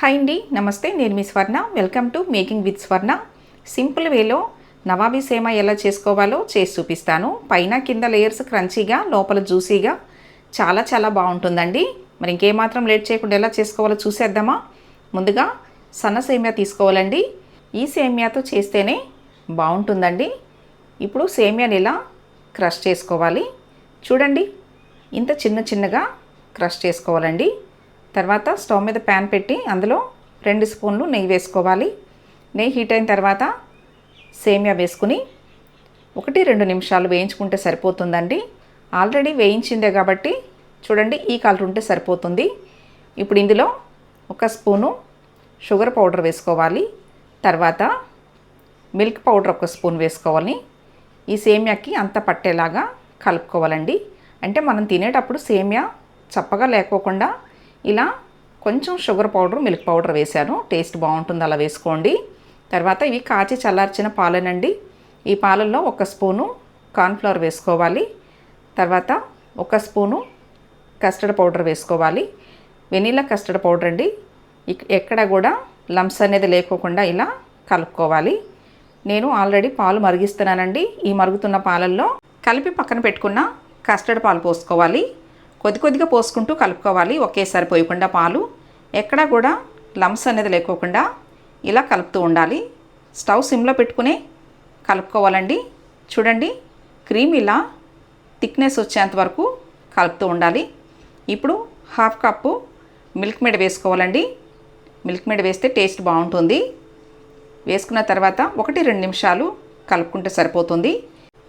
Hi అండి నమస్తే. నేను మీ Swarna. Welcome to making with Swarna. Simple వేలో నవాబీ సేమ ఎలా చేసుకోవాలో చేసి చూపిస్తాను. పైన కింద లేయర్స్ క్రంచీగా లోపల జ్యూసీగా చాలా చాలా బాగుంటుందండి. మరి ఇంకేమాత్రం లేట్ చేయకుండా ఎలా చేసుకోవాలో చూసేద్దామా? ముందుగా సన్న సేమియా తీసుకోవాలండి. ఈ సేమియాతో చేస్తేనే బాగుంటుందండి. ఇప్పుడు సేమియాని ఇలా క్రష్ చేసుకోవాలి? చూడండి. ఇంత చిన్న చిన్నగా క్రష్ చేసుకోవాలండి. తర్వాత స్టవ్ మీద ప్యాన్ పెట్టి అందులో రెండు స్పూన్లు నెయ్యి వేసుకోవాలి. నెయ్యి హీట్ అయిన తర్వాత సేమియా వేసుకుని ఒకటి రెండు నిమిషాలు వేయించుకుంటే సరిపోతుందండి. ఆల్రెడీ వేయించిందే కాబట్టి చూడండి ఈ కలర్ ఉంటే సరిపోతుంది. ఇప్పుడు ఇందులో ఒక స్పూను షుగర్ పౌడర్ వేసుకోవాలి. తర్వాత మిల్క్ పౌడర్ ఒక స్పూన్ వేసుకోవాలి. ఈ సేమియాకి అంత పట్టేలాగా కలుపుకోవాలండి. అంటే మనం తినేటప్పుడు సేమియా చప్పగా లేకోకుండా ఇలా కొంచెం షుగర్ పౌడర్ మిల్క్ పౌడర్ వేశాను. టేస్ట్ బాగుంటుంది అలా వేసుకోండి. తర్వాత ఇవి కాచి చల్లార్చిన పాలనండి. ఈ పాలల్లో ఒక స్పూను కార్న్ఫ్లవర్ వేసుకోవాలి. తర్వాత ఒక స్పూను కస్టర్డ్ పౌడర్ వేసుకోవాలి. వెనీలా కస్టర్డ్ పౌడర్ అండి. ఎక్కడ కూడా లంప్స్ అనేది లేకోకుండా ఇలా కలుపుకోవాలి. నేను ఆల్రెడీ పాలు మరిగిస్తున్నానండి. ఈ మరుగుతున్న పాలల్లో కలిపి పక్కన పెట్టుకున్న కస్టర్డ్ పాలు పోసుకోవాలి. కొద్ది కొద్దిగా పోసుకుంటూ కలుపుకోవాలి. ఒకేసారి పోయకుండా పాలు. ఎక్కడా కూడా లంప్స్ అనేది లేకోకుండా ఇలా కలుపుతూ ఉండాలి. స్టవ్ సిమ్లో పెట్టుకుని కలుపుకోవాలండి. చూడండి క్రీమ్ ఇలా థిక్నెస్ వచ్చేంత వరకు కలుపుతూ ఉండాలి. ఇప్పుడు హాఫ్ కప్పు మిల్క్ మేడ్ వేసుకోవాలండి. మిల్క్ మేడ్ వేస్తే టేస్ట్ బాగుంటుంది. వేసుకున్న తర్వాత ఒకటి రెండు నిమిషాలు కలుపుకుంటే సరిపోతుంది.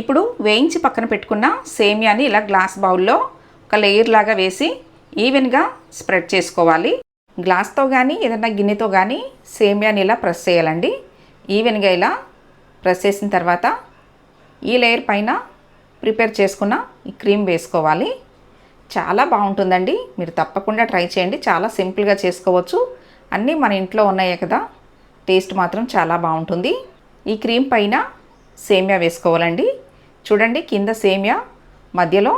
ఇప్పుడు వేయించి పక్కన పెట్టుకున్న సేమియాని ఇలా గ్లాస్ బౌల్లో ఒక లేయర్ లాగా వేసి ఈవెన్గా స్ప్రెడ్ చేసుకోవాలి. గ్లాస్తో కానీ ఏదైనా గిన్నెతో కానీ సేమియాని ఇలా ప్రెస్ చేయాలండి. ఈవెన్గా ఇలా ప్రెస్ చేసిన తర్వాత ఈ లేయర్ పైన ప్రిపేర్ చేసుకున్న ఈ క్రీమ్ వేసుకోవాలి. చాలా బాగుంటుందండి. మీరు తప్పకుండా ట్రై చేయండి. చాలా సింపుల్గా చేసుకోవచ్చు. అన్నీ మన ఇంట్లో ఉన్నాయే కదా. టేస్ట్ మాత్రం చాలా బాగుంటుంది. ఈ క్రీమ్ పైన సేమియా వేసుకోవాలండి. చూడండి కింద సేమియా మధ్యలో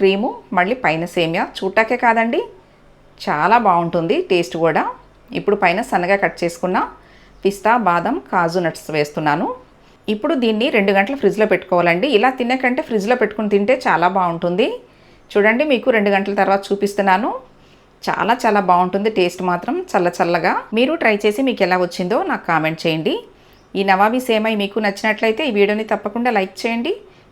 క్రీము మళ్ళీ పైన సేమియా. చూడటాకే కాదండి చాలా బాగుంటుంది టేస్ట్ కూడా. ఇప్పుడు పైన సన్నగా కట్ చేసుకున్న పిస్తా బాదం కాజు నట్స్ వేస్తున్నాను. ఇప్పుడు దీన్ని రెండు గంటలు ఫ్రిడ్జ్లో పెట్టుకోవాలండి. ఇలా తినే కంటే ఫ్రిడ్జ్లో పెట్టుకుని తింటే చాలా బాగుంటుంది. చూడండి మీకు రెండు గంటల తర్వాత చూపిస్తున్నాను. చాలా చాలా బాగుంటుంది టేస్ట్ మాత్రం చల్ల చల్లగా. మీరు ట్రై చేసి మీకు ఎలా వచ్చిందో నాకు కామెంట్ చేయండి. ఈ నవాబీ సేమై మీకు నచ్చినట్లయితే ఈ వీడియోని తప్పకుండా లైక్ చేయండి.